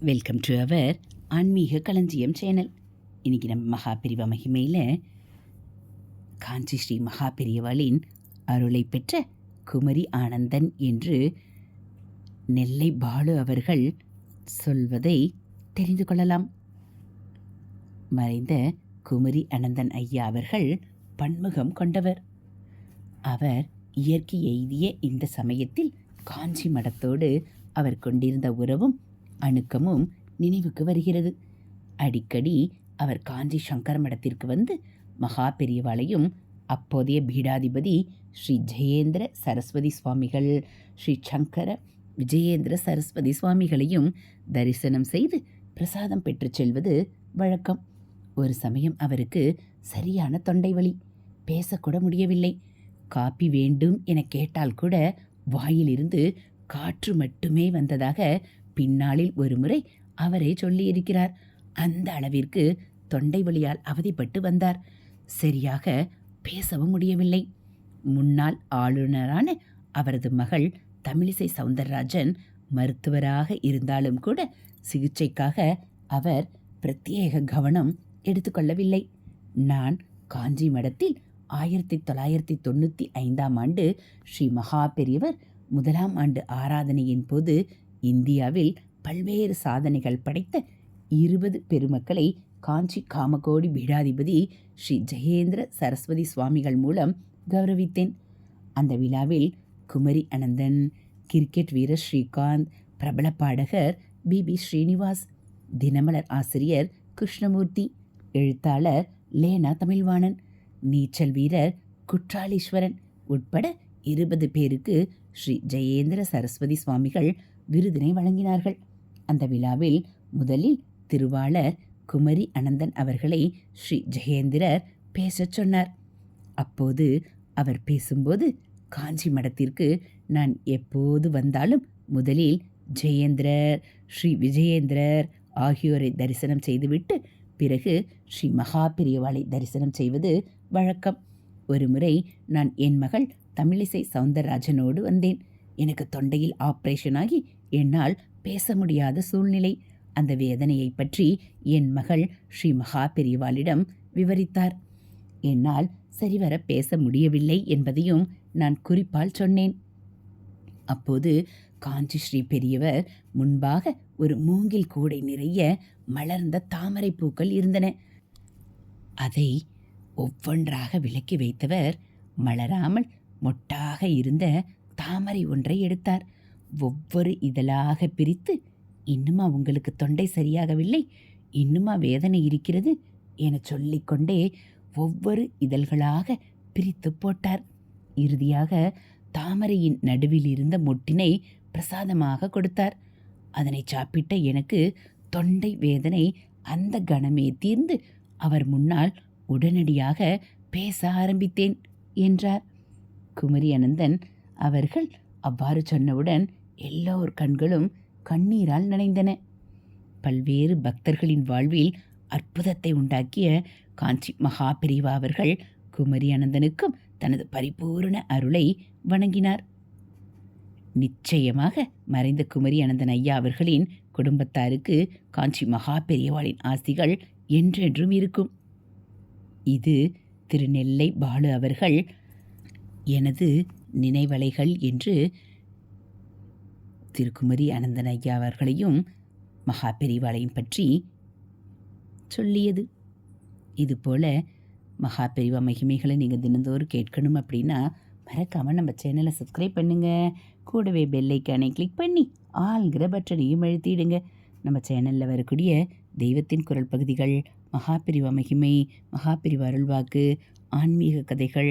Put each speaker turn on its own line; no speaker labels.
Welcome to our ஆன்மீக களஞ்சியம் channel இன்றைக்கி நம்ம மகாபிரிவ மகிமையில் காஞ்சி ஸ்ரீ மகாபிரியவாளின் அருளை பெற்ற குமரி ஆனந்தன் என்று நெல்லை பாலு அவர்கள் சொல்வதை தெரிந்து கொள்ளலாம். மறைந்த குமரி அனந்தன் ஐயா அவர்கள் பன்முகம் கொண்டவர். அவர் இயற்கை எய்திய இந்த சமயத்தில் காஞ்சி மடத்தோடு அவர் கொண்டிருந்த உறவும் அணுக்கமும் நினைவுக்கு வருகிறது. அடிக்கடி அவர் காஞ்சி சங்கர மடத்திற்கு வந்து மகா பெரியவாளையும் அப்போதைய பீடாதிபதி ஸ்ரீ ஜெயேந்திர சரஸ்வதி சுவாமிகள் ஸ்ரீ சங்கர விஜயேந்திர சரஸ்வதி சுவாமிகளையும் தரிசனம் செய்து பிரசாதம் பெற்றுச் செல்வது வழக்கம். ஒரு சமயம் அவருக்கு சரியான தொண்டை வலி. பேசக்கூட முடியவில்லை. காப்பி வேண்டும் என கேட்டால் கூட வாயிலிருந்து காற்று மட்டுமே வந்ததாக பின்னாளில் ஒருமுறை அவரே சொல்லியிருக்கிறார். அந்த அளவிற்கு தொண்டை வழியால் அவதிப்பட்டு வந்தார். சரியாக பேசவும் முடியவில்லை. முன்னாள் ஆளுநரான அவரது மகள் தமிழிசை சவுந்தரராஜன் மருத்துவராக இருந்தாலும் கூட சிகிச்சைக்காக அவர் பிரத்யேக கவனம் எடுத்துக்கொள்ளவில்லை. நான் காஞ்சி மடத்தில் ஆயிரத்தி தொள்ளாயிரத்தி தொண்ணூற்றி ஐந்தாம் ஆண்டு ஸ்ரீ மகா பெரியவர் முதலாம் ஆண்டு ஆராதனையின் போது இந்தியாவில் பல்வேறு சாதனைகள் படைத்த இருபது பெருமக்களை காஞ்சி காமகோடி பீடாதிபதி ஸ்ரீ ஜெயேந்திர சரஸ்வதி சுவாமிகள் மூலம் கௌரவித்தேன். அந்த விழாவில் குமரி அனந்தன் கிரிக்கெட் வீரர் ஸ்ரீகாந்த் பிரபல பாடகர் பி. பி. ஸ்ரீனிவாஸ் தினமலர் ஆசிரியர் கிருஷ்ணமூர்த்தி எழுத்தாளர் லேனா தமிழ்வாணன் நீச்சல் வீரர் குற்றாலீஸ்வரன் உட்பட இருபது பேருக்கு ஸ்ரீ ஜெயேந்திர சரஸ்வதி சுவாமிகள் விருதினை வழங்கினார்கள். அந்த விழாவில் முதலில் திருவாளர் குமரி அனந்தன் அவர்களை ஸ்ரீ ஜெயேந்திரர் பேசச் சொன்னார். அப்போது அவர் பேசும்போது காஞ்சி மடத்திற்கு நான் எப்போது வந்தாலும் முதலில் ஜெயேந்திரர் ஸ்ரீ விஜயேந்திரர் ஆகியோரை தரிசனம் செய்துவிட்டு பிறகு ஸ்ரீ மகா பெரியவாளை தரிசனம் செய்வது வழக்கம். ஒருமுறை நான் என் மகள் தமிழிசை சவுந்தரராஜனோடு வந்தேன். எனக்கு தொண்டையில் ஆப்ரேஷன் ஆகி என்னால் பேச முடியாத சூழ்நிலை. அந்த வேதனையை பற்றி என் மகள் ஸ்ரீ மகா பெரியவாளிடம் விவரித்தார். என்னால் சரிவர பேச முடியவில்லை என்பதையும் நான் குறிப்பால் சொன்னேன். அப்போது காஞ்சி ஸ்ரீ பெரியவர் முன்பாக ஒரு மூங்கில் கூடை நிறைய மலர்ந்த தாமரை பூக்கள் இருந்தன. அதை ஒவ்வொன்றாக விலக்கி வைத்தவர் மலராமல் மொட்டாக இருந்த தாமரை ஒன்றை எடுத்தார். ஒவ்வொரு இதழாக பிரித்து இன்னுமா உங்களுக்கு தொண்டை சரியாகவில்லை? இன்னுமா வேதனை இருக்கிறது? என சொல்லிக்கொண்டே ஒவ்வொரு இதழ்களாக பிரித்து போட்டார். இறுதியாக தாமரையின் நடுவில் இருந்த மொட்டினை பிரசாதமாக கொடுத்தார். அதனை சாப்பிட்ட எனக்கு தொண்டை வேதனை அந்த கணமே தீர்ந்து அவர் முன்னால் உடனடியாக பேச ஆரம்பித்தேன் என்றார். குமரி அனந்தன் அவர்கள் அவ்வாறு சொன்னவுடன் எல்லோர் கண்களும் கண்ணீரால் நனைந்தன. பல்வேறு பக்தர்களின் வாழ்வில் அற்புதத்தை உண்டாக்கிய காஞ்சி மகா பெரிவா அவர்கள் குமரி அனந்தனுக்கும் தனது பரிபூரண அருளை வணங்கினார். நிச்சயமாக மறைந்த குமரி அனந்தன் ஐயா அவர்களின் குடும்பத்தாருக்கு காஞ்சி மகா பெரியவாளின் ஆசிகள் என்றென்றும் இருக்கும். இது திருநெல்லை பாலு அவர்கள் எனது நினைவலைகள் என்று திருக்குமரி அனந்தன் ஐயா அவர்களையும் மகா பெரிவாளையும் பற்றி சொல்லியது. இதுபோல் மகா பெரிவா மகிமைகளை நீங்கள் தினந்தோறும் கேட்கணும் அப்படின்னா மறக்காமல் நம்ம சேனலை சப்ஸ்கிரைப் பண்ணுங்கள் கூடவே பெல்லைக்கானை கிளிக் பண்ணி ஆள்கிற பட்டனையும் அழுத்திடுங்க. நம்ம சேனலில் வரக்கூடிய தெய்வத்தின் குரல் பகுதிகள் மகாபிரிவா மகிமை மகாபிரிவா அருள்வாக்கு ஆன்மீக கதைகள்